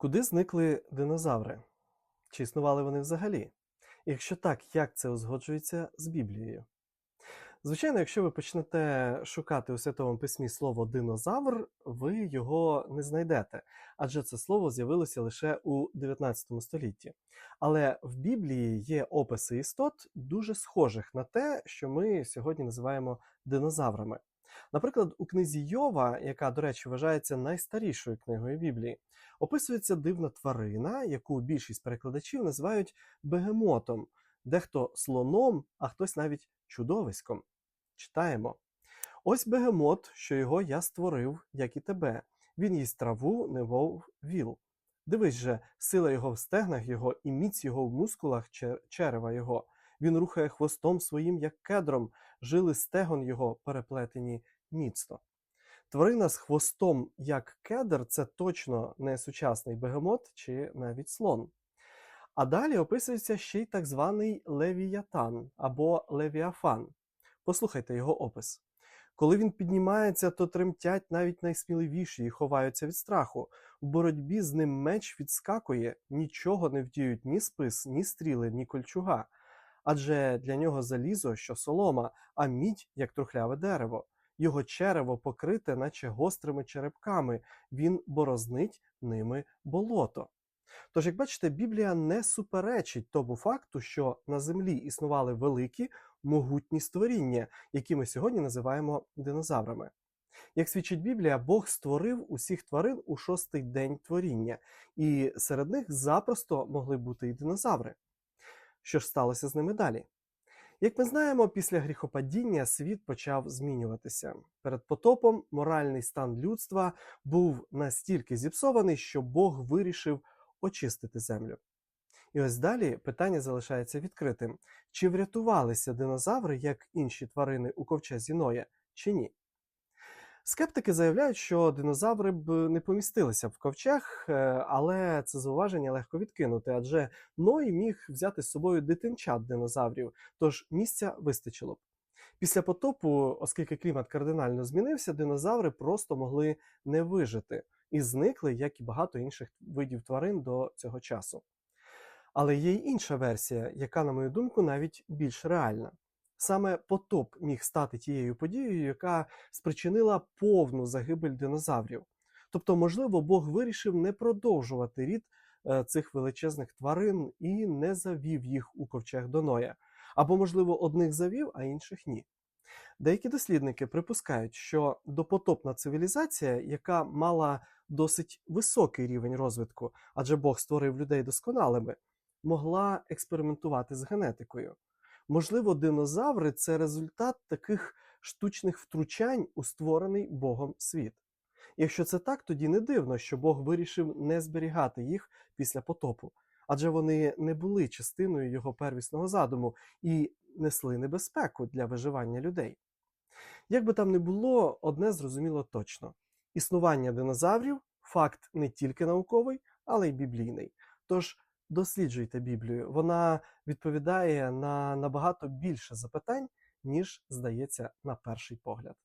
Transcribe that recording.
Куди зникли динозаври? Чи існували вони взагалі? Якщо так, як це узгоджується з Біблією? Звичайно, якщо ви почнете шукати у Святому Письмі слово динозавр, ви його не знайдете, адже це слово з'явилося лише у 19 столітті. Але в Біблії є описи істот, дуже схожих на те, що ми сьогодні називаємо динозаврами. Наприклад, у книзі Йова, яка, до речі, вважається найстарішою книгою Біблії, описується дивна тварина, яку більшість перекладачів називають бегемотом, дехто слоном, а хтось навіть чудовиськом. Читаємо. Ось бегемот, що його я створив, як і тебе. Він їсть траву, невов віл. Дивись же, сила його в стегнах його і міць його в мускулах черева його. Він рухає хвостом своїм, як кедром, жили стегон його переплетені міцно. Тварина з хвостом, як кедр, це точно не сучасний бегемот чи навіть слон. А далі описується ще й так званий левіятан або левіафан. Послухайте його опис. Коли він піднімається, то тремтять навіть найсміливіші і ховаються від страху. В боротьбі з ним меч відскакує, нічого не вдіють ні спис, ні стріли, ні кольчуга. Адже для нього залізо, що солома, а мідь, як трухляве дерево. Його черево покрите, наче гострими черепками, він борознить ними болото. Тож, як бачите, Біблія не суперечить тому факту, що на землі існували великі, могутні створіння, які ми сьогодні називаємо динозаврами. Як свідчить Біблія, Бог створив усіх тварин у шостий день творіння, і серед них запросто могли бути і динозаври. Що ж сталося з ними далі? Як ми знаємо, після гріхопадіння світ почав змінюватися. Перед потопом моральний стан людства був настільки зіпсований, що Бог вирішив очистити землю. І ось далі питання залишається відкритим: чи врятувалися динозаври, як інші тварини у ковчезі Ноя, чи ні? Скептики заявляють, що динозаври б не помістилися в ковчег, е, але це зауваження легко відкинути, адже Ной міг взяти з собою дитинчат динозаврів, тож місця вистачило б. Після потопу, оскільки клімат кардинально змінився, динозаври просто могли не вижити і зникли, як і багато інших видів тварин до цього часу. Але є й інша версія, яка, на мою думку, навіть більш реальна. Саме потоп міг стати тією подією, яка спричинила повну загибель динозаврів. Тобто, можливо, Бог вирішив не продовжувати рід е, цих величезних тварин і не завів їх у ковчег до Ноя. Або, можливо, одних завів, а інших ні. Деякі дослідники припускають, що допотопна цивілізація, яка мала досить високий рівень розвитку, адже Бог створив людей досконалими, могла експериментувати з генетикою. Можливо, динозаври це результат таких штучних втручань у створений Богом світ. Якщо це так, тоді не дивно, що Бог вирішив не зберігати їх після потопу, адже вони не були частиною його первісного задуму і несли небезпеку для виживання людей. Як би там не було, одне зрозуміло точно: існування динозаврів факт не тільки науковий, але й біблійний. Тож досліджуйте Біблію, вона відповідає на набагато більше запитань, ніж здається на перший погляд.